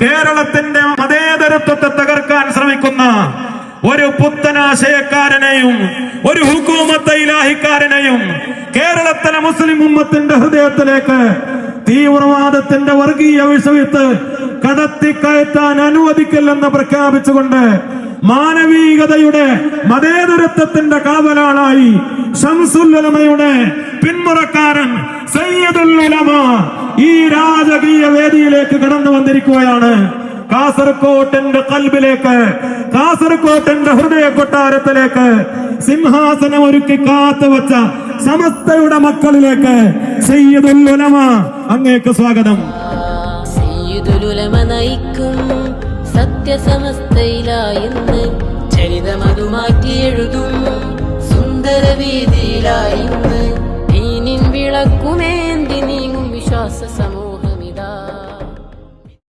കേരളത്തിന്റെ മതേതരത്വത്തെ തകർക്കാൻ ശ്രമിക്കുന്ന ഒരു പുത്തനാശയക്കാരനെയും ഒരു ഹുക്കൂമത്ത് ഇലാഹിക്കാരനെയും കേരളത്തിലെ മുസ്ലിം ഉമ്മത്തിന്റെ ഹൃദയത്തിലേക്ക് തീവ്രവാദത്തിന്റെ വർഗീയ വിഷയത്ത് കടത്തിക്കയറ്റാൻ അനുവദിക്കില്ലെന്ന് പ്രഖ്യാപിച്ചുകൊണ്ട് മാനവീകതയുടെ മതേതരത്വത്തിന്റെ കാവലാളായി ഷംസുല്ലമയുടെ പിന്മുറക്കാരൻ സയ്യദുൽ ഈ രാജകീയ വന്നിരിക്കുകയാണ്. കാസർകോട്ടന്റെ കൽബിലേക്ക് കാസർകോട്ടന്റെ ഹൃദയ കൊട്ടാരത്തിലേക്ക് സിംഹാസനം ഒരുക്കി കാത്തു കാത്തുവച്ച സമസ്തയുടെ മക്കളിലേക്ക് സയ്യിദുൽ ഉലമ അങ്ങേക്ക് സ്വാഗതം. സയ്യിദുലുലമ നയിക്കും സത്യസമസ്തയിലായിന്ന് ചരിതമതു മാറ്റി എഴുതും സുന്ദര വീതിയിലായിന്ന് വിളക്കുമേന്തി നീങ്ങും വിശ്വാസ സമൂഹം.